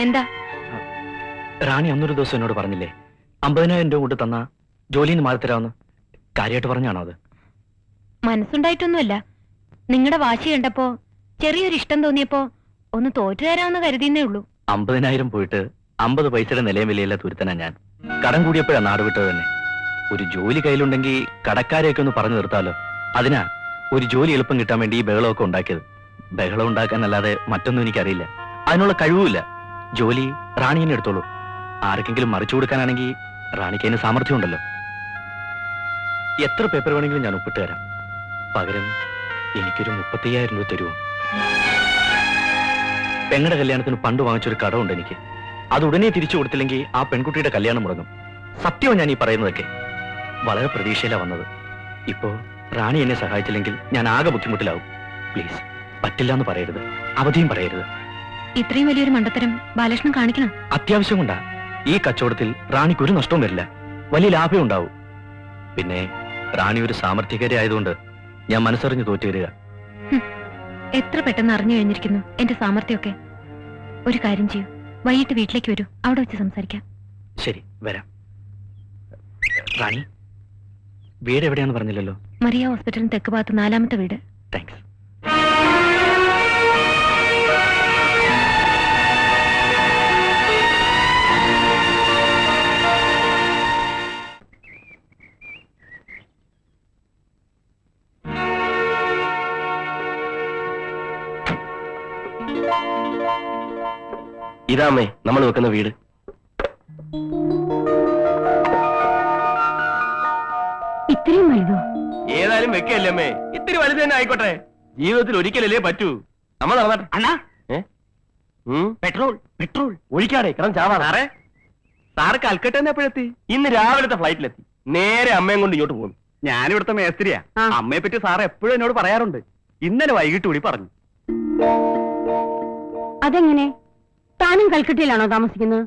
എന്താ? റാണി അന്നൊരു ദിവസം എന്നോട് പറഞ്ഞില്ലേ അമ്പതിനായിരം രൂപ കൊണ്ട് തന്ന ജോലിയിൽ നിന്ന് മാറി തരാമെന്ന്. കാര്യമായിട്ട് പറഞ്ഞാണോ അത്? മനസ്സുണ്ടായിട്ടൊന്നുമല്ല. നിങ്ങളുടെ വാശി കണ്ടപ്പോ ചെറിയൊരു ഇഷ്ടം തോന്നിയപ്പോ ഒന്ന് തോറ്റു തരാമെന്ന് കരുതിയെന്നേ ഉള്ളൂ. അമ്പതിനായിരം പോയിട്ട് അമ്പത് പൈസയുടെ നിലയും വിലയില്ല തുരുത്തനാ ഞാൻ. കടം കൂടിയപ്പോഴാ നാട് വിട്ടത് തന്നെ. ഒരു ജോലി കയ്യിലുണ്ടെങ്കിൽ കടക്കാരെയൊക്കെ ഒന്ന് പറഞ്ഞു നിർത്താലോ? അതിനാ ഒരു ജോലി എളുപ്പം കിട്ടാൻ വേണ്ടി ഈ ബഹളമൊക്കെ ഉണ്ടാക്കിയത്. ബഹളം ഉണ്ടാക്കാനല്ലാതെ മറ്റൊന്നും എനിക്കറിയില്ല. അതിനുള്ള കഴിവുമില്ല. ജോലി റാണി തന്നെ എടുത്തോളൂ. ആർക്കെങ്കിലും മറിച്ചു കൊടുക്കാനാണെങ്കിൽ റാണിക്ക് അതിന് സാമർഥ്യം ഉണ്ടല്ലോ എത്ര പേപ്പർ വേണമെങ്കിലും ഞാൻ ഒപ്പിട്ട് തരാം. പകരം എനിക്കൊരു മുപ്പത്തയ്യായിരം രൂപ തരുമോ പെങ്ങളുടെ കല്യാണത്തിന് പണ്ട് വാങ്ങിച്ചൊരു കടമുണ്ട് എനിക്ക്. അത് ഉടനെ തിരിച്ചു കൊടുത്തില്ലെങ്കിൽ ആ പെൺകുട്ടിയുടെ കല്യാണം മുടങ്ങും. സത്യവും ഞാൻ ഈ പറയുന്നതൊക്കെ. വളരെ പ്രതീക്ഷയിലാണ് വന്നത്. ഇപ്പോ റാണി എന്നെ സഹായിച്ചില്ലെങ്കിൽ ഞാൻ ആകെ ബുദ്ധിമുട്ടിലാവും. പ്ലീസ് പറ്റില്ല എന്ന് പറയരുത്. അവധിയും പറയരുത്. ഇത്രയും വലിയൊരു മണ്ടത്തരം ബാലകൃഷ്ണൻ കാണിക്കണം. അത്യാവശ്യം കൊണ്ടാ ഈ കച്ചവടത്തിൽ റാണിക്ക് ഒരു നഷ്ടവും വരില്ല. വലിയ ലാഭം ഉണ്ടാവും. പിന്നെ റാണി ഒരു സാമർഥ്യകാരി ആയതുകൊണ്ട് ഞാൻ മനസ്സറിഞ്ഞ് തോറ്റു വരിക. എത്ര പെട്ടെന്ന് അറിഞ്ഞു കഴിഞ്ഞിരിക്കുന്നു എന്റെ സാമർഥ്യമൊക്കെ ഒരു കാര്യം ചെയ്യൂ. വൈകിട്ട് വീട്ടിലേക്ക് വരൂ. അവിടെ വെച്ച് സംസാരിക്കാം. ശരി വരാം. റാണി വീട് എവിടെയാന്ന് പറഞ്ഞില്ലല്ലോ? മറിയ ഹോസ്പിറ്റലിന് തെക്ക് ഭാഗത്ത് നാലാമത്തെ വീട്. താങ്ക്സ്. ഇതാമേ നമ്മൾ വെക്കുന്ന വീട്. ഇത്രയും വലുതോ? ഏതായാലും വെക്കല്ലേ അമ്മേ. ഇത്തിരി വലുത് തന്നെ ആയിക്കോട്ടെ. ജീവിതത്തിൽ ഒരിക്കലല്ലേ പറ്റൂ. നമ്മൾ നടന്നാട്ടെ. അണ്ണാ. ഏ? ഉം? Petrol petrol. ഒഴിക്കാടെ കിടന്ന് ചാവാ സാറേ. സാറ് കൽക്കട്ട എപ്പോഴെത്തി? ഇന്ന് രാവിലത്തെ ഫ്ലൈറ്റിലെത്തി. നേരെ അമ്മയും കൊണ്ട് ഇങ്ങോട്ട് പോകുന്നു. ഞാനിവിടുത്തെ മേസ്ത്രിയാ. അമ്മയെ പറ്റി സാർ എപ്പോഴും എന്നോട് പറയാറുണ്ട്. ഇന്നലെ വൈകിട്ട് കൂടി പറഞ്ഞു. അതെങ്ങനെ? താനും കൽക്കട്ടയിലാണോ താമസിക്കുന്നത്?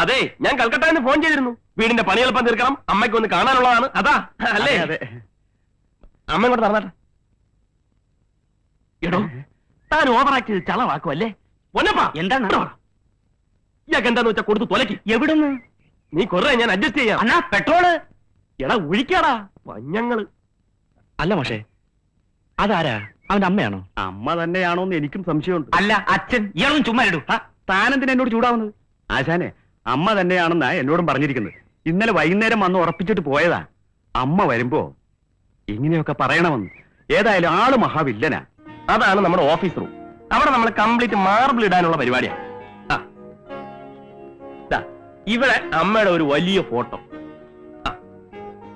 അതെ ഞാൻ കൽക്കട്ടയിൽ നിന്ന് ഫോൺ ചെയ്തിരുന്നു. വീടിന്റെ പണി എളുപ്പം തീർക്കണം. അമ്മയ്ക്ക് ഒന്ന് കാണാനുള്ളതാണ്. അതാ അല്ലേ? അതെ അമ്മ ഇങ്ങോട്ട് നടന്നാട്ടെ. എടോ താൻ ഓവർ ആക്ട് ചെയ്ത് ചളവാക്കുമല്ലേ പൊന്നപ്പാ എന്താണ്? ഇയാൾക്ക് എന്താന്ന് വെച്ചാ കൊടുത്ത് തൊലക്കി എവിടുന്ന്? നീ കൊറേ ഞാൻ അഡ്ജസ്റ്റ് ചെയ്യാം. അന്നാ പെട്രോൾ. എടാ ഒഴിക്കാടാ. വഞ്ഞങ്ങൾ. അല്ല മഷേ. അതാരാ? അവന്റെ അമ്മയാണോ? അമ്മ തന്നെയാണോ എന്ന് എനിക്കും സംശയമുണ്ട്. അല്ല അച്ഛൻ ഇയാളും ചുമ്മാ ഇടൂ. താനെന്തിന് എന്നോട് ചൂടാവുന്നത്? ആശാനെ അമ്മ തന്നെയാണെന്നാ എന്നോടും പറഞ്ഞിരിക്കുന്നത്. ഇന്നലെ വൈകുന്നേരം വന്ന് ഉറപ്പിച്ചിട്ട് പോയതാ. അമ്മ വരുമ്പോ ഇങ്ങനെയൊക്കെ പറയണമെന്ന്. ഏതായാലും ആൾ മഹാവില്ലനാ. അതാണ് നമ്മുടെ ഓഫീസ് റൂം. അവിടെ നമ്മൾ കംപ്ലീറ്റ് മാർബിൾ ഇടാനുള്ള പരിപാടിയാണ് ഇവിടെ അമ്മയുടെ ഒരു വലിയ ഫോട്ടോ.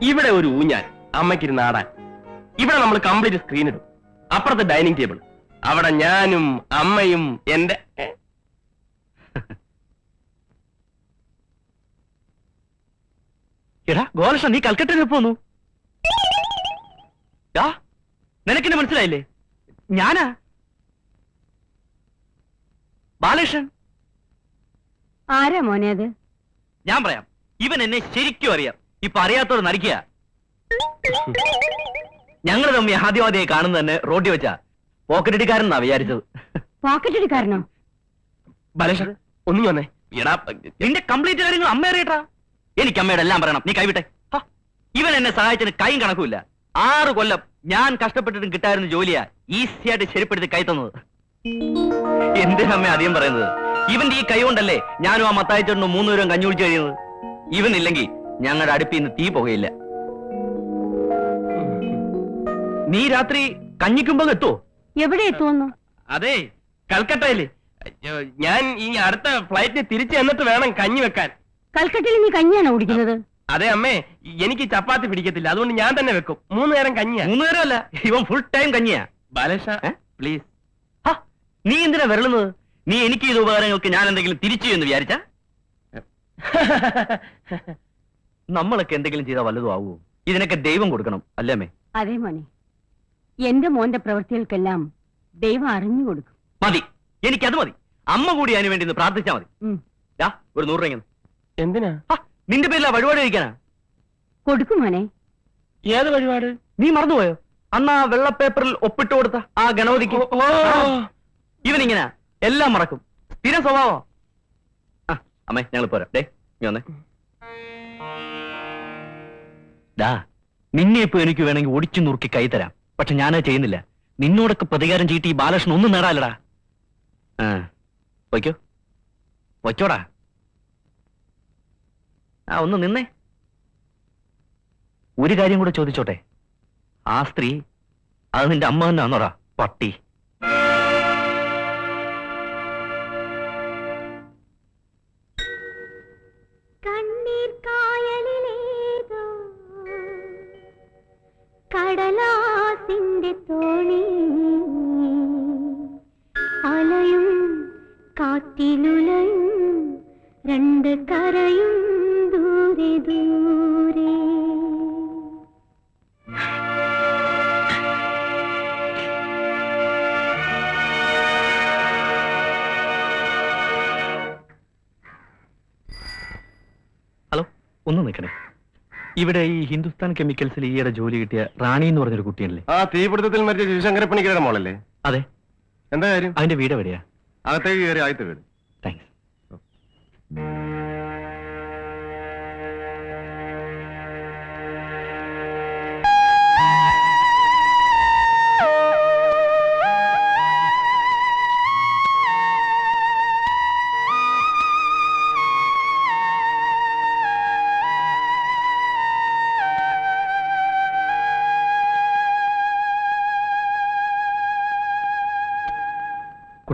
ഇവിടെ ഒരു ഊഞ്ഞാൽ. അമ്മയ്ക്കിരുന്ന് ആടാൻ. ഇവിടെ നമ്മൾ കംപ്ലീറ്റ് സ്ക്രീൻ ഇടും. അപ്പുറത്ത് ഡൈനിങ് ടേബിൾ. അവിടെ ഞാനും അമ്മയും എന്റെ? എടാ ഗോലക്ഷ നീ കൽക്കട്ടയിൽ പോന്നു. നിനക്കെന്നെ മനസ്സിലായില്ലേ? ഞാനാ? ബാലകൃഷ്ണൻ? ആരാ മോനെ അത്? ഞാൻ പറയാം ഇവൻ എന്നെ ശരിക്കും അറിയാം. ഇപ്പൊ അറിയാത്തവർ നടിക്കുക. ഞങ്ങൾ തമ്മി ആദ്യമാദ്യമായി കാണുന്നത് തന്നെ റോട്ടി വെച്ചാ. പോക്കറ്റടിക്കാരൻ എന്നാ വിചാരിച്ചത്. പോക്കറ്റ് എടുക്കാരനോ ബാലേഷ് ഒന്നും വന്നേ എടാ നിന്റെ കംപ്ലീറ്റ് കാര്യങ്ങൾ അമ്മ അറിയട്ടാ. എനിക്ക് അമ്മയുടെ എല്ലാം പറയണം. നീ കൈവിട്ടെ. ഇവൻ എന്നെ സഹായിച്ചതിന് കൈയും കണക്കുമില്ല. ആറ് കൊല്ലം ഞാൻ കഷ്ടപ്പെട്ടിട്ടും കിട്ടായിരുന്ന ജോലിയാ ഈസി ആയിട്ട് ശരിപ്പെടുത്തി കൈ തന്നത്. എന്തിനമ്മ അധികം പറയുന്നത്? ഇവന്റെ ഈ കൈ കൊണ്ടല്ലേ ഞാനും ആ മത്തായിച്ചോണ്ടും മൂന്നുപേരും കഞ്ഞി കുടിച്ചു കഴിയുന്നത്? ഇവനില്ലെങ്കിൽ ഞങ്ങളുടെ അടുപ്പിൽ നിന്ന് തീ പുകയില്ല. നീ രാത്രി കഞ്ഞിക്കുമ്പോ എത്തുവോ എവിടെ എത്തുമെന്നു? അതെ കൽക്കട്ടയിൽ. ഞാൻ ഈ അടുത്ത ഫ്ലൈറ്റ് തിരിച്ചു എന്നിട്ട് വേണം കഞ്ഞി വെക്കാൻ. കൽക്കട്ടയിൽ നീ കഞ്ഞിയാണോ കുടിക്കുന്നത്? അതെ അമ്മേ. എനിക്ക് ചപ്പാത്തി പിടിക്കത്തില്ല. അതുകൊണ്ട് ഞാൻ തന്നെ വെക്കും. മൂന്ന് നേരം കഞ്ഞിയാ. മൂന്ന് നേരം അല്ല ഇവൻ ഫുൾ ടൈം കഞ്ഞിയാ. ബാലേഷ പ്ലീസ് ഹ, നീ എന്തിനാ വരളുന്നത്? നീ എനിക്ക് ചെയ്ത ഉപകാരങ്ങൾക്ക് ഞാൻ എന്തെങ്കിലും തിരിച്ചു എന്ന് വിചാരിച്ച? നമ്മളൊക്കെ എന്തെങ്കിലും ചെയ്താൽ വല്ലതും ആവുമോ? ഇതിനൊക്കെ ദൈവം കൊടുക്കണം. അല്ലേ അതെ മോനെ. എന്റെ മോന്റെ പ്രവൃത്തികൾക്കെല്ലാം ദൈവം അറിഞ്ഞു കൊടുക്കും. മതി. എനിക്കത് മതി. അമ്മ കൂടി അതിന് വേണ്ടി ഒന്ന് പ്രാർത്ഥിച്ചാ മതി. ദാ, ഒരു നൂറ് രൂപ എന്തിനാ? നിന്റെ പേരിലാ വഴിപാട് കഴിക്കാനാ? കൊടുക്കും മോനെ. ഏത് വഴിപാട്? നീ മറന്നുപോയോ? അന്ന് ആ വെള്ള പേപ്പറിൽ ഒപ്പിട്ട് കൊടുത്ത ആ ഗണപതിക്ക്. ഇവനിങ്ങനെ. എല്ലാം മറക്കും. സ്ഥിരം സ്വഭാവം. ആ അമ്മേ ഞങ്ങൾ പോരാ. ഡേ നീ വന്നേ. ഡാ നിന്നെ ഇപ്പൊ എനിക്ക് വേണമെങ്കിൽ ഒടിച്ചു നുറുക്കി കൈ തരാം. പക്ഷെ ഞാനത് ചെയ്യുന്നില്ല. നിന്നോടൊക്കെ പ്രതികാരം ചീട്ടി ബാലകൃഷ്ണൻ ഒന്നും നേടാലടാ ആ വയ്ക്കോ. വയ്ക്കോടാ. ആ ഒന്ന് നിന്നേ. ഒരു കാര്യം കൂടെ ചോദിച്ചോട്ടെ? ആ സ്ത്രീ അത് നിന്റെ അമ്മ തന്നെ ആന്നോടാ പട്ടി. കണ്ണീർ ഒന്ന് നിൽക്കണേ. ഇവിടെ ഈ ഹിന്ദുസ്ഥാൻ കെമിക്കൽസിൽ ഈയിടെ ജോലി കിട്ടിയ റാണി എന്ന് പറഞ്ഞൊരു കുട്ടിയല്ലേ ആ തീപിടുത്തത്തിൽ മരിച്ച ശിവശങ്കരപ്പണിക്കരുടെ മോളല്ലേ? അതെ. എന്താ കാര്യം? അതിന്റെ വീട് എവിടെയാ? അകത്തേക്ക് കയറി ആദ്യത്തെ വീട്. താങ്ക്സ്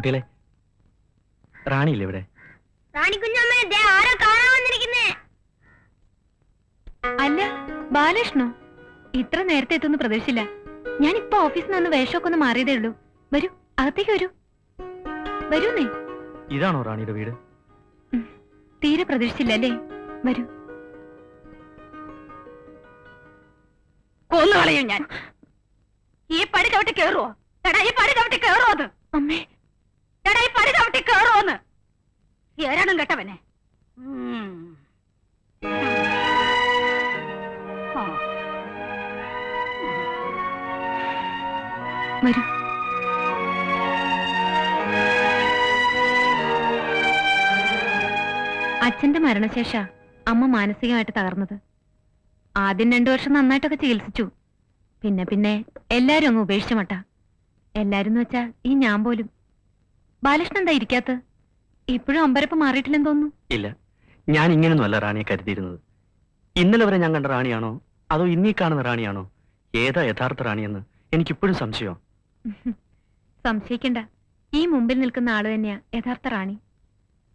കുട്ടികളെ? റാണിയില്ലേ ഇവിടെ? അല്ല ബാലകൃഷ്ണോ ഇത്ര നേരത്തെ എത്തുന്നു പ്രതീക്ഷിച്ചില്ല. ഞാൻ ഇപ്പൊ ഓഫീസിൽ നിന്ന് വേഷമൊക്കെ ഒന്ന് മാറിയതേ ഉള്ളൂ. വരൂ അകത്തേക്ക് വരൂ. വരൂന്നേ? ഇതാണോ റാണിയുടെ വീട്? തീരെ പ്രതീക്ഷിച്ചില്ല അല്ലേ? വരൂ. കൊന്നു കളയും ഞാൻ. ഈ പടി ചവിട്ടി കേറുവോ? എടാ ഈ പടി ചവിട്ടി കേറുവോ അത്? അമ്മേ പടി ചവിട്ടി കേറുവോന്ന്. ഏരണം കേട്ടവനെ. അച്ഛന്റെ മരണശേഷ അമ്മ മാനസികമായിട്ട് തകർന്നത്. ആദ്യം രണ്ടു വർഷം നന്നായിട്ടൊക്കെ ചികിത്സിച്ചു. പിന്നെ പിന്നെ എല്ലാരും അങ്ങ് ഉപേക്ഷിച്ച മട്ട. എല്ലാരും വെച്ചാ ഈ ഞാൻ പോലും. ബാലകൃഷ്ണൻ എന്താ ഇരിക്കാത്ത ഇപ്പോഴും അമ്പരപ്പ് മാറിയിട്ടില്ലെന്ന് തോന്നുന്നു. ഇല്ല. ഞാൻ ഇങ്ങനെയൊന്നുമല്ല റാണിയെ കരുതിയിരുന്നത്. ഇന്നലെ വരെ ഞാൻ കണ്ട റാണിയാണോ? അതോ ഇന്നീ കാണുന്ന റാണിയാണോ? ഏതാ യഥാർത്ഥ റാണിയെന്ന് എനിക്കിപ്പോഴും സംശയം സംശയിക്കണ്ട. ഈ മുമ്പിൽ നിൽക്കുന്ന ആൾ തന്നെയാ യഥാർത്ഥ റാണി.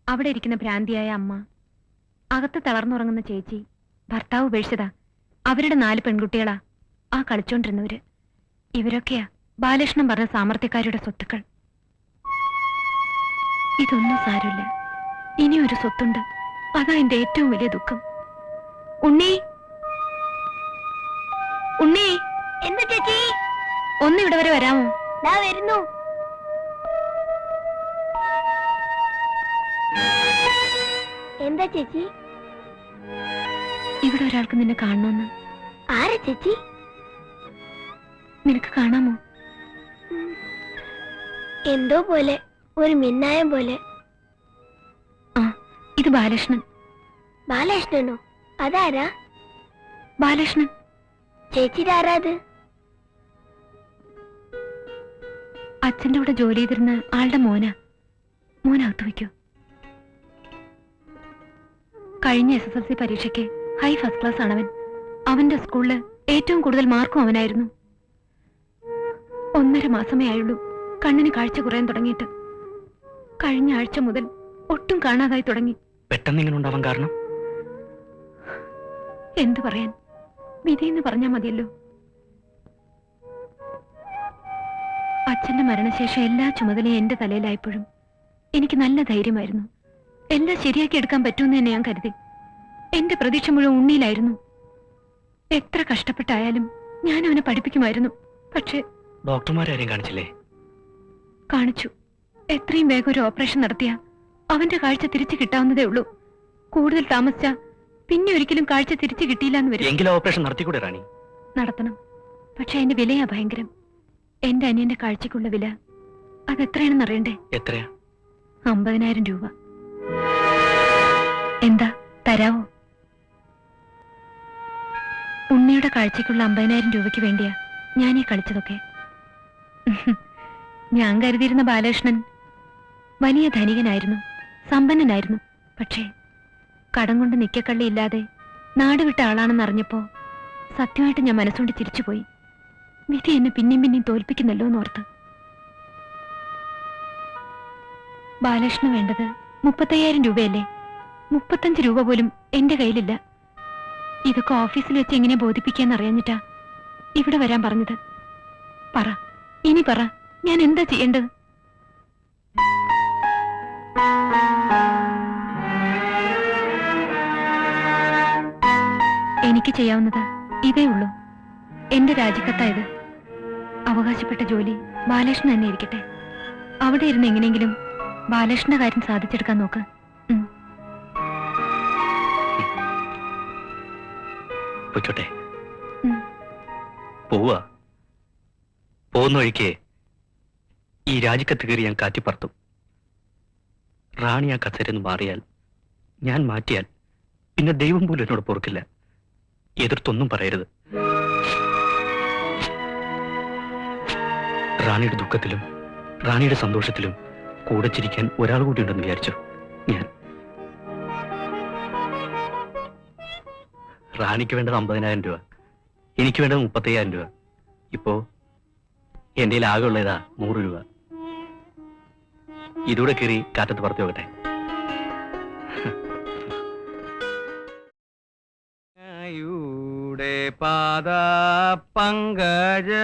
അവിടെ ഇരിക്കുന്ന ഭ്രാന്തിയായ അമ്മ. അകത്ത് തളർന്നുറങ്ങുന്ന ചേച്ചി. ഭർത്താവ് ഉപേക്ഷിച്ചതാ. അവരുടെ നാല് പെൺകുട്ടികളാ. ആ കളിച്ചോണ്ടിരുന്നവര്. ഇവരൊക്കെയാ ബാലകൃഷ്ണൻ പറഞ്ഞ സാമർത്ഥ്യക്കാരുടെ സ്വത്തുക്കൾ. ഇതൊന്നും സാരമില്ല. ഇനി ഒരു സ്വത്തുണ്ട്. അതാ എന്റെ ഏറ്റവും വലിയ ദുഃഖം. ഉണ്ണി. ഉണ്ണി. എന്ത് ചേച്ചി? ഒന്ന് ഇവിടെ വരെ വരാമോ? ഞാൻ വരുന്നു. എന്താ ചേച്ചി? ഇവിടെ ഒരാൾക്ക് നിന്നെ കാണണമെന്ന്. ആരാ ചേച്ചി? നിനക്ക് കാണാമോ? എന്തോ പോലെ. ഒരു മിന്നായം പോലെ. ആ ഇത് ബാലകൃഷ്ണൻ. ബാലകൃഷ്ണനോ? അതാരാ? ബാലകൃഷ്ണൻ. ചേച്ചിയുടെ ആരാ അത്? അച്ഛന്റെ കൂടെ ജോലി ചെയ്തിരുന്ന ആളുടെ മോന. മോനകത്ത് വയ്ക്കോ. കഴിഞ്ഞ എസ് എസ് എൽ സി പരീക്ഷയ്ക്ക് ഹൈ ഫസ്റ്റ് ക്ലാസ് ആണവൻ. അവന്റെ സ്കൂളിൽ ഏറ്റവും കൂടുതൽ മാർക്കും അവനായിരുന്നു. ഒന്നര മാസമേ ആയുള്ളൂ. കണ്ണിന് കാഴ്ച കുറയാൻ തുടങ്ങിയിട്ട്. കഴിഞ്ഞ ആഴ്ച മുതൽ ഒട്ടും കാണാതായി തുടങ്ങി. പെട്ടെന്ന് ഇങ്ങനെ ഉണ്ടാവാൻ കാരണം? എന്തു പറയാൻ? വിധി എന്ന് പറഞ്ഞാൽ മതിയല്ലോ. അച്ഛന്റെ മരണശേഷം എല്ലാ ചുമതലയും എന്റെ തലയിലായപ്പോഴും എനിക്ക് നല്ല ധൈര്യമായിരുന്നു. എല്ലാം ശരിയാക്കി എടുക്കാൻ പറ്റുമെന്ന് തന്നെ ഞാൻ കരുതി. എന്റെ പ്രതീക്ഷ മുഴുവൻ ഉണ്ണിയിലായിരുന്നു. എത്ര കഷ്ടപ്പെട്ടായാലും ഞാൻ അവനെ പഠിപ്പിക്കുമായിരുന്നു. പക്ഷേ ഡോക്ടർമാരും കാണിച്ചില്ലേ? കാണിച്ചു. എത്രയും വേഗം ഒരു ഓപ്പറേഷൻ നടത്തിയ അവന്റെ കാഴ്ച തിരിച്ചു കിട്ടാവുന്നതേ ഉള്ളൂ. കൂടുതൽ താമസിച്ച പിന്നെ ഒരിക്കലും കാഴ്ച തിരിച്ചു കിട്ടിയില്ല എന്ന് വരും. എങ്കിലും ഓപ്പറേഷൻ നടത്തിക്കൂടെ റാണി? നടത്തണം. പക്ഷെ അതിന്റെ വിലയാ ഭയങ്കരം. എന്റെ അനിയന്റെ കാഴ്ചക്കുള്ള വില അതെത്രയാണെന്ന് അറിയണ്ടേ? എത്രയാ? അമ്പതിനായിരം രൂപ. എന്താ തരാവോ? ഉണ്ണിയുടെ കാഴ്ചക്കുള്ള അമ്പതിനായിരം രൂപയ്ക്ക് വേണ്ടിയാ ഞാനീ കളിച്ചതൊക്കെ. ഞാൻ കരുതിയിരുന്ന ബാലകൃഷ്ണൻ വലിയ ധനികനായിരുന്നു. സമ്പന്നനായിരുന്നു. പക്ഷേ കടം കൊണ്ട് നിക്കക്കള്ളിയില്ലാതെ നാട് വിട്ട ആളാണെന്ന് അറിഞ്ഞപ്പോ സത്യമായിട്ട് ഞാൻ മനസ്സുകൊണ്ട് തിരിച്ചുപോയി. വിധി എന്നെ പിന്നെയും പിന്നെയും തോൽപ്പിക്കുന്നല്ലോ എന്നോർത്ത്. ബാലകൃഷ്ണ വേണ്ടത് മുപ്പത്തയ്യായിരം രൂപയല്ലേ? മുപ്പത്തഞ്ച് രൂപ പോലും എന്റെ കയ്യിലില്ല. ഇതൊക്കെ ഓഫീസിൽ വെച്ച് എങ്ങനെ ബോധിപ്പിക്കാന്ന് അറിയാഞ്ഞിട്ടാ ഇവിടെ വരാൻ പറഞ്ഞത്. പറ. ഇനി പറ. ഞാൻ എന്താ ചെയ്യേണ്ടത്? എനിക്ക് ചെയ്യാവുന്നത് ഇതേ ഉള്ളൂ. എന്റെ രാജിക്കത്തായത്. അവകാശപ്പെട്ട ജോലി ബാലകൃഷ്ണൻ തന്നെ ഇരിക്കട്ടെ. അവിടെ ഇരുന്ന് എങ്ങനെയെങ്കിലും ബാലകൃഷ്ണന്റെ കാര്യം സാധിച്ചെടുക്കാൻ നോക്ക്. പോവാ പൊയ്ക്കോട്ടെ. ഉം. പോവുക. പോകുന്ന വഴിക്ക് ഈ രാജിക്കത്ത് കയറി ഞാൻ കാറ്റിപ്പറത്തും. റാണി ആ കസേരന്ന് മാറിയാൽ ഞാൻ മാറ്റിയാൽ പിന്നെ ദൈവം പോലും എന്നോട് പൊറുക്കില്ല. എതിർത്തൊന്നും പറയരുത്. റാണിയുടെ ദുഃഖത്തിലും റാണിയുടെ സന്തോഷത്തിലും കൂടെ ചിരിക്കാൻ ഒരാൾ കൂടി ഉണ്ടെന്ന് വിചാരിച്ചു ഞാൻ? റാണിക്ക് വേണ്ടത് അമ്പതിനായിരം രൂപ. എനിക്ക് വേണ്ടത് മുപ്പത്തയ്യായിരം രൂപ. ഇപ്പോ എന്റെ ആകെ ഉള്ളതാ നൂറ് രൂപ. ഇതൂടെ കയറി കാറ്റത്ത് പറത്തി നോക്കട്ടെ പാത പാദ പങ്കജത്തിൽ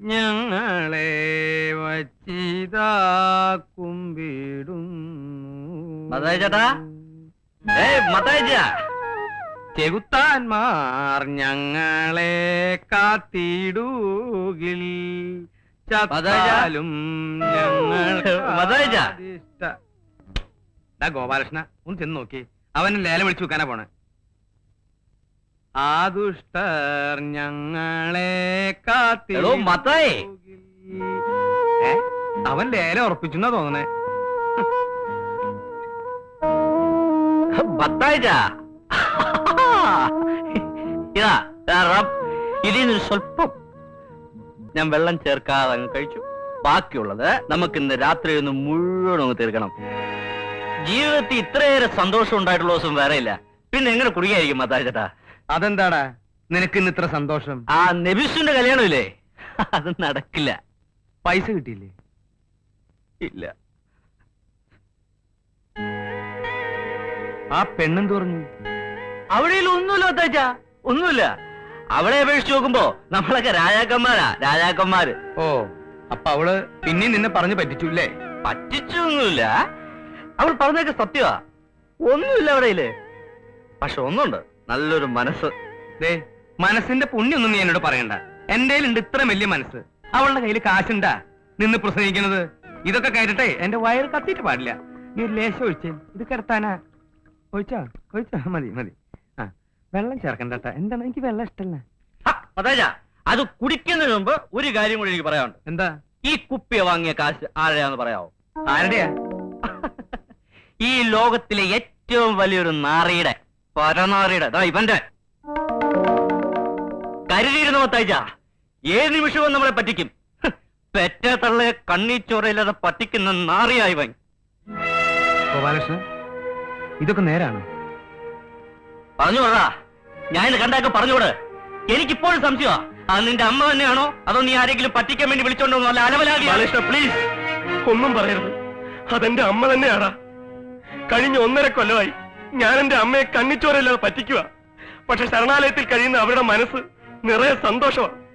ഞങ്ങളെ വച്ചിതാ കുമ്പിടും മതായി ചേട്ടാ? ചെകുത്താന്മാർ ഞങ്ങളെ കാത്തിടുകിൽ ചത്താലും? ഗോപാലകൃഷ്ണ ഒന്ന് ചെന്ന് നോക്കി. അവനെ ലേലം വിളിച്ചു വെക്കാനാ പോണേ. ആ ദുഷ്ടർ ഞങ്ങളെ കാത്തി എടോ, മത്തായി. അവൻ ലേലം ഉറപ്പിച്ചെന്നാ തോന്നണേ. മത്തായിച്ച ഇതാ ഇതാ ഞാൻ വെള്ളം ചേർക്കാതെ അങ്ങ് കഴിച്ചു. ബാക്കിയുള്ളത് നമുക്ക് ഇന്ന് രാത്രി ഒന്ന് മുഴുവൻ അങ്ങ് തീർക്കണം. ജീവിതത്തിൽ ഇത്രയേറെ സന്തോഷം ഉണ്ടായിട്ടുള്ള ദിവസം വേറെ ഇല്ല. പിന്നെ എങ്ങനെ കുടുങ്ങിയായിരിക്കും മത്തായിച്ചേട്ടാ അതെന്താടാ? നിനക്ക് ഇന്ന് ഇത്ര സന്തോഷം? ആ നബിസുന്റെ കല്യാണമില്ലേ? അത് നടക്കില്ല. പൈസ കിട്ടിയില്ലേ? ഇല്ല. ആ പെണ്ണെന്ത് പറഞ്ഞു? അവിടെ ഒന്നുമില്ല മത്തായിച്ച ഒന്നുമില്ല. അവളെ അപേക്ഷിച്ച് നോക്കുമ്പോ നമ്മളൊക്കെ രാജാക്കന്മാരാ രാജാക്കന്മാര്. ഓ അപ്പൊ അവൾ പിന്നെ നിന്നെ പറഞ്ഞു പറ്റിച്ചൂല്ലേ? പറ്റിച്ചൊന്നുമില്ല. അവൾ പറഞ്ഞൊക്കെ സത്യവാ. ഒന്നുമില്ല അവിടെ പക്ഷെ ഒന്നുണ്ട് നല്ലൊരു മനസ്സ്. ദേ മനസ്സിന്റെ പുണ്യൊന്നും നീ എന്നോട് പറയണ്ട. എന്റെ ഉണ്ട് ഇത്ര വലിയ മനസ്സ്. അവളുടെ കയ്യിൽ കാശുണ്ടാ. നിന്ന് പ്രസംഗിക്കുന്നത്. ഇതൊക്കെ കേട്ടിട്ടേ എന്റെ വയറ് കത്തിയിട്ട് പാടില്ല. നീ ലേശം ഒഴിച്ചേ. ഇത് കിടത്താനാ. ഒഴിച്ചാ? ഒഴിച്ചാ? മതി മതി. വെള്ളം ചേർക്കണ്ടാ എന്താണ്? എനിക്ക് വെള്ളം ഇഷ്ടല്ല. അത് കുടിക്കുന്നതിന് മുമ്പ് ഒരു കാര്യം കൂടി എനിക്ക് പറയാനുണ്ട്. എന്താ? ഈ കുപ്പിയെ വാങ്ങിയ കാശ് ആരുടെയാന്ന് പറയാവോ? ആരുടെയാ? ഈ ലോകത്തിലെ ഏറ്റവും വലിയൊരു നാറിയുടെ പരനാറിയുടെ അതാ ഇവന്റെ. കരുതിയിരുന്ന മത്തായിച്ച ഏത് നിമിഷവും നമ്മളെ പറ്റിക്കും. പെറ്റ തള്ളയെ കണ്ണീച്ചോറയില്ലാതെ പറ്റിക്കുന്ന നാറിയായി ഇവൻ. ഗോപാലകൃഷ്ണൻ ഇതൊക്കെ നേരാണ്? പറഞ്ഞു വിടാ ഞാൻ ഇത് കണ്ടാക്ക പറഞ്ഞുവിട്. എനിക്കിപ്പോഴും സംശയമാ അത് നിന്റെ അമ്മ തന്നെയാണോ? അതോ നീ ആരെങ്കിലും പറ്റിക്കാൻ വേണ്ടി വിളിച്ചോണ്ടോ അല്ല അലവലാകി പ്ലീസ് ഒന്നും പറയരുത്. അതെന്റെ അമ്മ തന്നെയാടാ. കഴിഞ്ഞ ഒന്നര കൊല്ലമായി ഞാൻ എന്റെ അമ്മയെ കണ്ണിച്ചോരല്ലാതെ പറ്റിക്കുക പക്ഷെ ശരണാലയത്തിൽ കഴിയുന്ന അവരുടെ മനസ്സ് നിറയെ സന്തോഷമാണ്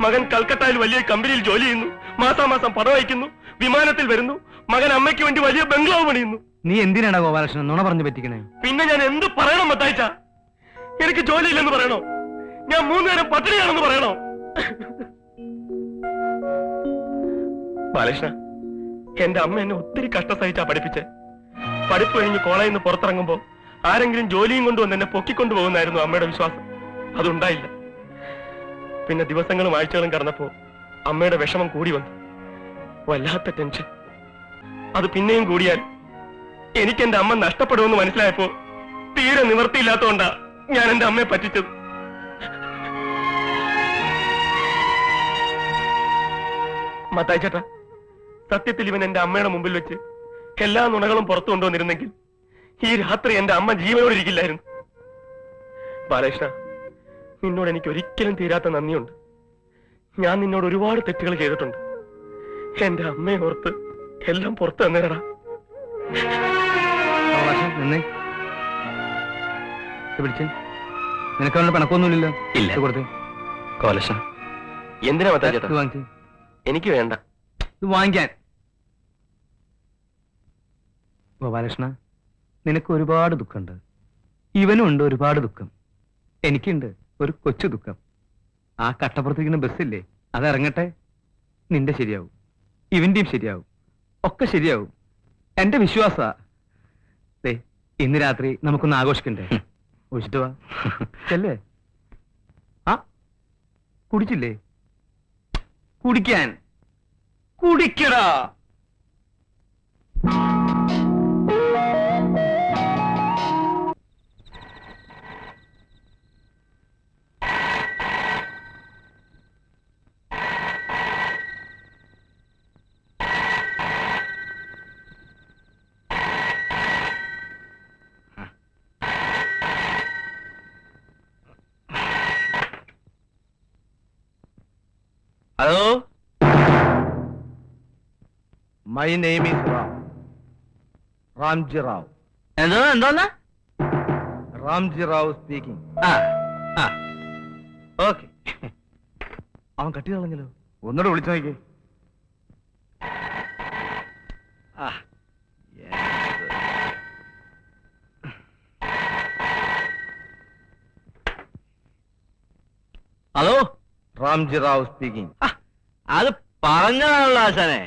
മകൻ കൽക്കട്ടയിൽ വലിയ കമ്പനിയിൽ ജോലി ചെയ്യുന്നു. മാസാമാസം പണം വിമാനത്തിൽ വരുന്നു. മകൻ അമ്മയ്ക്ക് വേണ്ടി വലിയ ബംഗ്ലാവ് പണിയുന്നു. നീ എന്തിനാണ് ഗോപാലകൃഷ്ണൻ നുണ പറഞ്ഞു പറ്റിക്കണേ? പിന്നെ ഞാൻ എന്ത് പറയണം മത്തായിച്ച? എനിക്ക് ജോലിയില്ലെന്ന് പറയണോ? ഞാൻ മൂന്ന് നേരം പട്ടിണിയാണെന്ന് പറയണോ? ബാലകൃഷ്ണ എന്റെ അമ്മ എന്നെ ഒത്തിരി കഷ്ടസഹിച്ചാ പഠിപ്പിച്ച്. പഠിപ്പ് കഴിഞ്ഞ് കോളേജിൽ നിന്ന് പുറത്തിറങ്ങുമ്പോ ആരെങ്കിലും ജോലിയും കൊണ്ടുവന്ന് എന്നെ പൊക്കിക്കൊണ്ടു പോകുന്നായിരുന്നു അമ്മയുടെ വിശ്വാസം. അതുണ്ടായില്ല. പിന്നെ ദിവസങ്ങളും ആഴ്ചകളും കടന്നപ്പോ അമ്മയുടെ വിഷമം കൂടി വന്നു. വല്ലാത്ത ടെൻഷൻ. അത് പിന്നെയും കൂടിയാൽ എനിക്ക് എന്റെ അമ്മ നഷ്ടപ്പെടുമെന്ന് മനസ്സിലായപ്പോ തീരെ നിവർത്തിയില്ലാത്തോണ്ടാ ഞാൻ എന്റെ അമ്മയെ പറ്റിച്ചത്. മത്തായി ചേട്ടാ സത്യത്തിൽ ഇവൻ എന്റെ അമ്മയുടെ മുമ്പിൽ വെച്ച് എല്ലാ നുണകളും പുറത്തു കൊണ്ടുവന്നിരുന്നെങ്കിൽ ഈ രാത്രി എന്റെ അമ്മ ജീവനോടെ ഇരിക്കില്ലായിരുന്നു. ബാലകൃഷ്ണ നിന്നോട് എനിക്ക് ഒരിക്കലും തീരാത്ത നന്ദിയുണ്ട്. ഞാൻ നിന്നോട് ഒരുപാട് തെറ്റുകൾ ചെയ്തിട്ടുണ്ട്. എന്റെ അമ്മയെ ഓർത്ത് എല്ലാം പുറത്തു തന്നേരടാ നിന്നേ. ഇത് പിടിച്ച്. നിനക്ക് അവരുടെ പിണക്കൊന്നുമില്ലല്ലോ ഇല്ല. ഇത് കൊടുത്തേ. കോലശ. എന്തിനാ വാങ്ങിച്ചേ. എനിക്ക് വേണ്ട. ഇത് വാങ്ങിക്കാൻ. ഗോപാലകൃഷ്ണ നിനക്ക് ഒരുപാട് ദുഃഖമുണ്ട്. ഇവനും ഉണ്ട് ഒരുപാട് ദുഃഖം. എനിക്കുണ്ട് ഒരു കൊച്ചു ദുഃഖം. ആ കട്ടപ്പുറത്തിരിക്കുന്ന ബസ്സില്ലേ? അത് ഇറങ്ങട്ടെ. നിന്റെ ശരിയാവും. ഇവന്റെയും ശരിയാവും. ഒക്കെ ശരിയാവും. എന്റെ വിശ്വാസ ദേ ഇന്ന് രാത്രി നമുക്കൊന്ന് ആഘോഷിക്കണ്ടേ? ഒഴിച്ചിട്ട് വാ. ചെല്ലേ? ആ കുടിച്ചില്ലേ? കുടിക്കാൻ. കുടിക്കടാ. My name is Ram Ramji Rao എന്തോ എന്തോന്നാ? റാംജി റാവ് സ്പീക്കിംഗ് ഓക്കെ അവൻ കട്ടി കളഞ്ഞല്ലോ. ഒന്നുകൂടെ വിളിച്ചു നോക്കി ഹലോ? റാംജി റാവ് സ്പീക്കിംഗ് അത് പറഞ്ഞതാണല്ലോ ആശാനെ.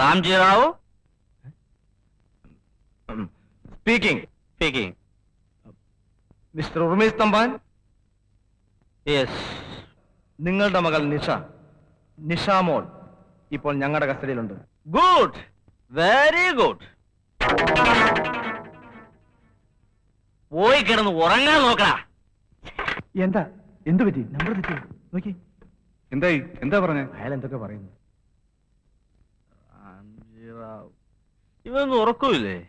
Ramji Rao speaking speaking mister Urmesh Thampan? Yes നിങ്ങളുടെ മകൾ നിഷ. മോൾ. ഇപ്പോൾ ഞങ്ങളുടെ കസ്റ്റഡിയിലുണ്ട്. ഗുഡ് വെരി ഗുഡ് പോയി കിടന്ന് ഉറങ്ങാൻ നോക്കടാ. എന്താ? എന്ത് പറ്റി നമ്പർ തെറ്റി? നോക്കി. എന്തായി? എന്താ പറഞ്ഞേ? അയാൾ എന്തൊക്കെ പറയുന്നു? ഇവൊന്നും ഉറക്കൂല്ലേ?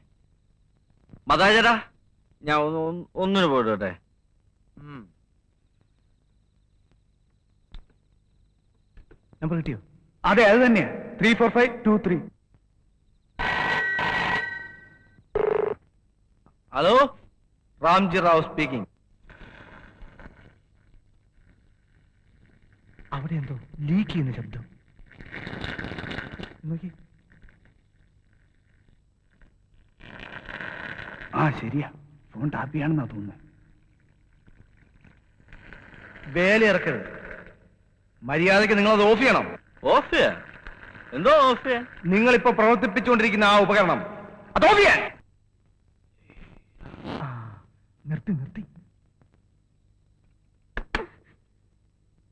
മതാചേട്ടാ ഞാൻ ഒന്ന് ഒന്ന് ഒന്നിന് പോയിട്ട് നമ്പർ കിട്ടിയോ? അതെ അത് തന്നെയാ. Three four five two three. Hello? Ramji Rao speaking. അവിടെ എന്തോ ലീക്ക് ചെയ്യുന്ന ശബ്ദം. നോക്കി ആ ശരിയാ. ഫോൺ ടാപ്പിയാണെന്നാ തോന്നുന്നു. വേല ഇറക്കരുത്. മര്യാദയ്ക്ക് നിങ്ങൾ അത് ഓഫ് ചെയ്യണം. ഓഫ് ചെയ്യാ എന്തോ ഓഫ് ചെയ്യാ നിങ്ങൾ ഇപ്പൊ പ്രവർത്തിപ്പിച്ചുകൊണ്ടിരിക്കുന്ന ആ ഉപകരണം. അത് ഓഫ് ചെയ്യാൻ! നിർത്തി നിർത്തി.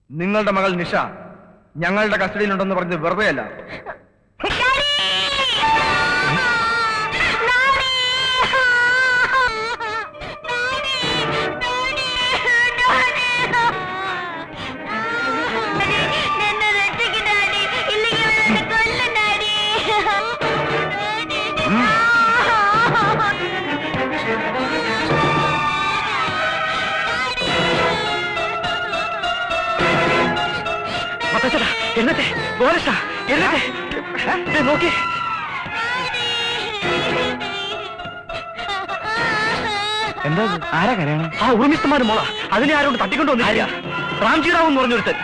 നിങ്ങളുടെ മകൾ നിഷ ഞങ്ങളുടെ കസ്റ്റഡിയിലുണ്ടെന്ന് പറഞ്ഞത് വെറുതെ എന്നിട്ട് നോക്കി. എന്താ ആരാ കരയണം? ആ ഉറുമിസ്തമാര് മോള. അതിനെ ആരോട് തട്ടിക്കൊണ്ടു വന്നില്ല റാംജി റാവു എന്ന് പറഞ്ഞൊരുത്തൻ.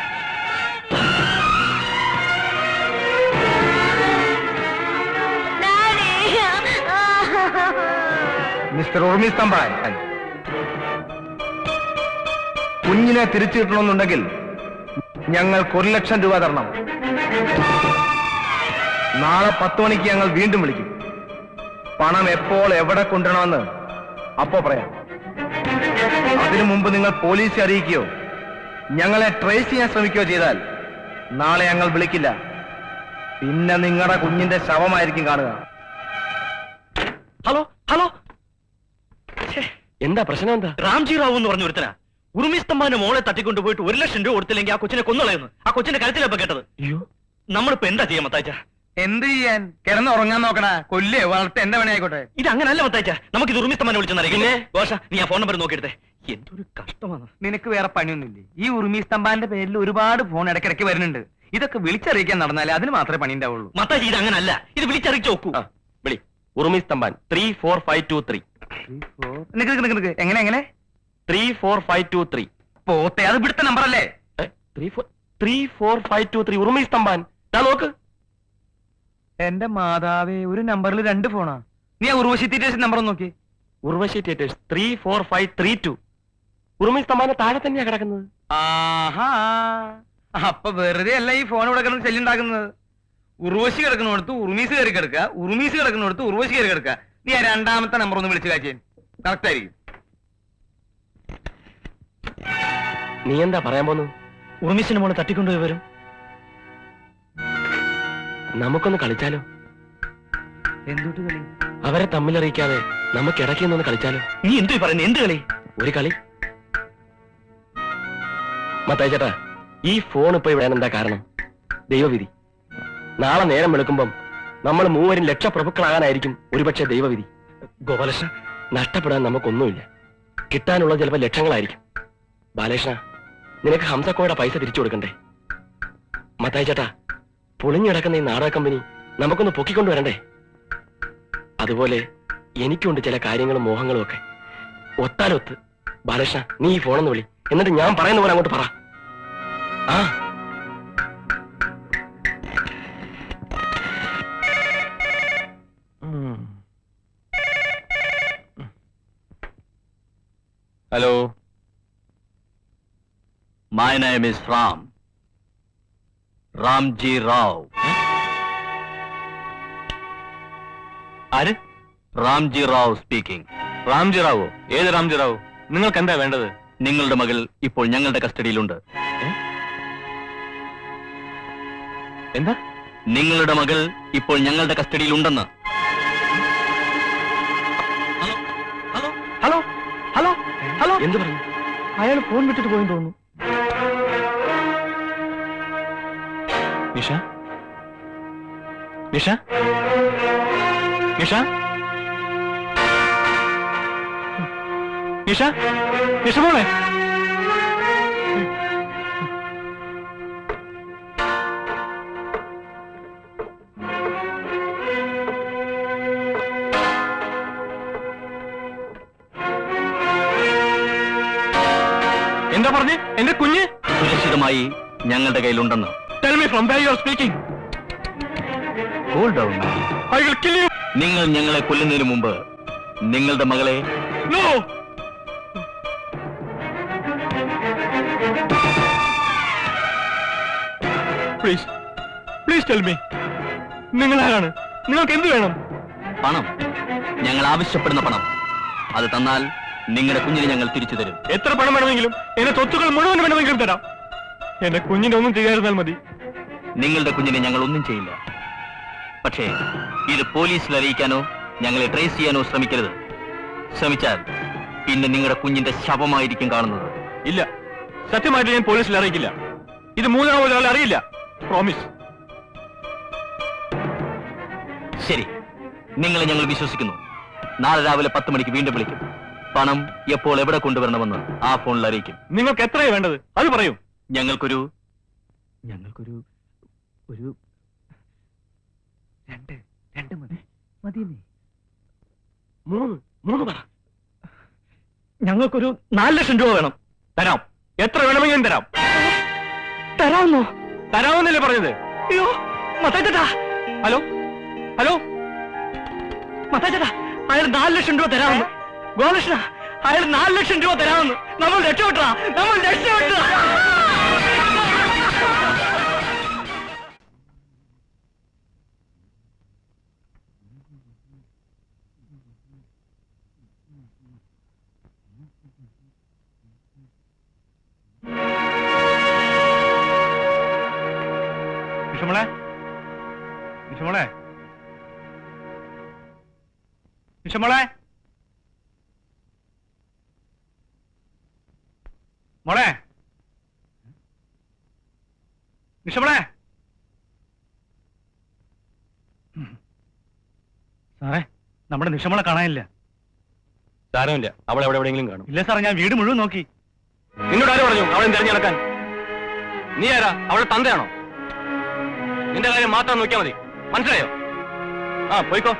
മിസ്റ്റർ ഉർമിസ്തംബാൻ കുഞ്ഞിനെ തിരിച്ചു കിട്ടണമെന്നുണ്ടെങ്കിൽ ഞങ്ങൾക്ക് ഒരു ലക്ഷം രൂപ തരണം. നാളെ പത്ത് മണിക്ക് ഞങ്ങൾ വീണ്ടും വിളിക്കും. പണം എപ്പോൾ എവിടെ കൊണ്ടുവരണമെന്ന് അപ്പോ പറയാം. അതിനു മുമ്പ് നിങ്ങൾ പോലീസിനെ അറിയിക്കുകയോ ഞങ്ങളെ ട്രേസ് ചെയ്യാൻ ശ്രമിക്കുകയോ ചെയ്താൽ നാളെ ഞങ്ങൾ വിളിക്കില്ല. പിന്നെ നിങ്ങളുടെ കുഞ്ഞിന്റെ ശവമായിരിക്കും കാണുക. Hello hello. എന്താ പ്രശ്നം എന്താ? റാംജി റാവു എന്ന് പറഞ്ഞ ഒരുത്തനാ ഉറുമിസ്തംബാന്റെ മോളെ തട്ടിക്കൊണ്ട് പോയിട്ട് ഒരു ലക്ഷം രൂപ കൊടുത്തില്ലെങ്കിൽ ആ കൊച്ചിനെ കൊന്നുകളയുന്നു ആ കൊച്ചിന്റെ കരുത്തിലപ്പൊ കേട്ടത്. അയ്യോ. നമ്മളിപ്പോ എന്താ ചെയ്യാൻ മത്താച്ച എന്ത് ചെയ്യാൻ? കിടന്ന് ഉറങ്ങാൻ നോക്കടാ. കൊല്ലേ വളർത്ത് എന്റെ പണിയായിക്കോട്ടെ ഇത് അങ്ങനല്ല മത്താച്ച നമുക്ക് ഇത് ഉറുമിസ്തംബാനെ വിളിച്ചെന്നറിയില്ലേ ദോശ നീ ആ ഫോൺ നമ്പർ നോക്കിയെടുത്തേ. എന്തൊരു കഷ്ടമാണ്. നിനക്ക് വേറെ പണിയൊന്നുമില്ലേ? ഈ ഉറുമിസ്തമ്പാന്റെ പേരിൽ ഒരുപാട് ഫോൺ ഇടയ്ക്കിടയ്ക്ക് വരുന്നുണ്ട്. ഇതൊക്കെ വിളിച്ചറിയിക്കാൻ നടന്നാലേ അതിന് മാത്രമേ പണി ഉണ്ടാവുള്ളൂ. മത്താച്ച ഇത് അങ്ങനല്ല. ഇത് വിളിച്ചറിയിച്ചു നോക്കൂ. വിളി. Urumi Sthambhan three four five two three എങ്ങനെ എങ്ങനെ? Three four five two three പോത്തെ അത് ഇവിടുത്തെ നമ്പർ അല്ലേ three four three four five two three Urumi Sthambhan ഞാൻ നോക്ക്. എന്റെ മാതാവേ ഒരു നമ്പറിൽ രണ്ട് ഫോണാ. നീ ആ ഉർവശി തീറ്റേഴ്സ് നമ്പർ നോക്കി Urvashi theatres three four five three two Urumi സ്തംഭാന്റെ താഴെ തന്നെയാ കിടക്കുന്നത്. ആഹാ അപ്പൊ വെറുതെ അല്ല ഈ ഫോൺ ഇവിടെ കിടന്ന് ശല്യം ഉർവശി കിടക്കുന്നിടത്ത് ഉറുമീസ് കയറി കിടക്കുക ഉറുമീസ് കിടക്കുന്നിടത്ത് ഉർവശി കയറി കിടക്കുക. നീ ആ രണ്ടാമത്തെ നമ്പർ ഒന്ന് വിളിച്ചു കാച്ചേൻ കറക്റ്റ് ആയിരിക്കും. നീ എന്താ പറയാൻ പോന്നു? ഉറുമിസിന്റെ മോളെ തട്ടിക്കൊണ്ടുപോയി വരും. നമുക്കൊന്ന് കളിച്ചാലോ? എന്തുട്ട് കളി? അവരെ തമ്മിലറിയിക്കാതെ നമുക്ക് ഇടയ്ക്ക് നിന്ന് കളിച്ചാലോ? നീ എന്തു പറയുന്നു? എന്ത് കളി? ഒരു കളി. മത്തായി ചേട്ടാ ഈ ഫോൺ ഇപ്പൊ ഇവിടെ എന്താ കാരണം? ദൈവവിധി. നാളെ നേരം വെളുക്കുമ്പം നമ്മൾ മൂവരും ലക്ഷപ്രഭുക്കളാകാനായിരിക്കും ഒരുപക്ഷെ ദൈവവിധി. ഗോപാലകൃഷ്ണ. നഷ്ടപ്പെടാൻ നമുക്കൊന്നുമില്ല. കിട്ടാനുള്ള ചിലപ്പോൾ ലക്ഷങ്ങളായിരിക്കും. ബാലകൃഷ്ണ നിനക്ക് ഹംസക്കോയുടെ പൈസ തിരിച്ചു കൊടുക്കണ്ടേ? മത്തായി ചേട്ടാ പൊളിഞ്ഞിടക്കുന്ന ഈ നാടക കമ്പനി നമുക്കൊന്ന് പൊക്കിക്കൊണ്ടു വരണ്ടേ? അതുപോലെ എനിക്കുണ്ട് ചില കാര്യങ്ങളും മോഹങ്ങളും ഒക്കെ. ഒത്താലൊത്ത്. ബാലകൃഷ്ണ നീ ഈ ഫോണെന്ന് വിളി. എന്നിട്ട് ഞാൻ പറയുന്ന പോലെ അങ്ങോട്ട് പറ. ആ നെയിം ഇസ് റാം റാംജി റാവ് ആര്? റാംജി റാവ് സ്പീക്കിംഗ് റാംജി റാവോ ഏത് റാംജി റാവു നിങ്ങൾക്ക് എന്താ വേണ്ടത്? നിങ്ങളുടെ മകൾ ഇപ്പോൾ ഞങ്ങളുടെ കസ്റ്റഡിയിലുണ്ട്. എന്താ? നിങ്ങളുടെ മകൾ ഇപ്പോൾ ഞങ്ങളുടെ കസ്റ്റഡിയിലുണ്ടെന്ന്. ഹലോ? ഹലോ? ഹലോ? എന്ത് പറഞ്ഞു അയാൾ ഫോൺ വിട്ടിട്ട് പോയെന്ന് തോന്നുന്നു. നിഷ? നിഷ? നിഷ? നിഷ? നിഷ മോളെ? എന്താ പറഞ്ഞ്? എന്റെ കുഞ്ഞ്? സുരക്ഷിതമായി ഞങ്ങളുടെ കയ്യിലുണ്ടെന്ന്. Tell me from where you are speaking cool down I will kill you നിങ്ങൾ ഞങ്ങളെ കൊല്ലുന്നതിന് മുമ്പ് നിങ്ങളുടെ മകളെ no please please tell me നിങ്ങൾ ആരാണ്? നിങ്ങൾക്ക് എന്ത് വേണം? പണം. ഞങ്ങൾ ആവശ്യപ്പെടുന്ന പണം. അത് തന്നാൽ നിങ്ങളുടെ കുഞ്ഞിനെ ഞങ്ങൾ തിരിച്ചു തരും. എത്ര പണം വേണമെങ്കിലും എന്റെ സ്വത്തുക്കൾ മുഴുവൻ വേണമെങ്കിലും തരാം. എന്റെ കുഞ്ഞിനെ ഒന്നും ചെയ്യാതിരുന്നാൽ മതി. നിങ്ങളുടെ കുഞ്ഞിനെ ഞങ്ങൾ ഒന്നും ചെയ്യില്ല. പക്ഷേ ഇത് പോലീസിൽ അറിയിക്കാനോ ഞങ്ങളെ ട്രേസ് ചെയ്യാനോ ശ്രമിക്കരുത്. ശ്രമിച്ചാൽ പിന്നെ നിങ്ങളുടെ കുഞ്ഞിന്റെ ശവമായിരിക്കും കാണുന്നത്. ഇല്ല. സത്യമായിട്ട് ഞാൻ പോലീസിൽ അറിയിക്കില്ല. ഇത് മൂന്നാമത് ഒരാൾ അറിയില്ല. പ്രോമിസ് ശരി. നിങ്ങളെ ഞങ്ങൾ വിശ്വസിക്കുന്നു. നാളെ രാവിലെ പത്ത് മണിക്ക് വീണ്ടും വിളിക്കും. പണം എപ്പോൾ എവിടെ കൊണ്ടുവരണമെന്ന് ആ ഫോണിൽ അറിയിക്കും. നിങ്ങൾക്ക് എത്രയാണ് വേണ്ടത്? അത് പറയൂ. ഞങ്ങൾക്കൊരു ഞങ്ങൾക്കൊരു ഒരു രണ്ട് രണ്ട് മതി. മതിയല്ലേ മൂന്ന് മൂന്ന് പറ. ഞങ്ങൾക്കൊരു നാല് ലക്ഷം രൂപ വേണം. തരാം. എത്ര വേണമെങ്കിലും തരാം. തരാമെന്നോ തരാമെന്നല്ലേ പറഞ്ഞത്? അയ്യോ മത്താച്ചേട്ടാ ഹലോ? ഹലോ? മത്താച്ചേട്ടാ അയാൾ നാല് ലക്ഷം രൂപ തരാമെന്ന്. ഗോകൃഷ്ണ അയാൾ നാല് ലക്ഷം രൂപ തരാമെന്ന്. നമ്മൾ രക്ഷപ്പെട്ടാ. നമ്മൾ രക്ഷപ്പെട്ടാ. വിഷമളെ മോളെ? വിഷമളെ സാറേ നമ്മുടെ നിഷമളെ കാണാനില്ല. സാരമില്ല. അവൾ എവിടെ എവിടെയെങ്കിലും കാണും. ഇല്ല സാറേ ഞാൻ വീട് മുഴുവൻ നോക്കി. നിന്നോട് ആര് പറഞ്ഞു അവളെ തിരഞ്ഞു നടക്കാൻ? നീ ആരാ? അവളെ തന്തയാണോ? നിന്റെ കാര്യം മാത്രം നോക്കിയാൽ മതി. മനസ്സിലായോ? ആ പോയിക്കോ.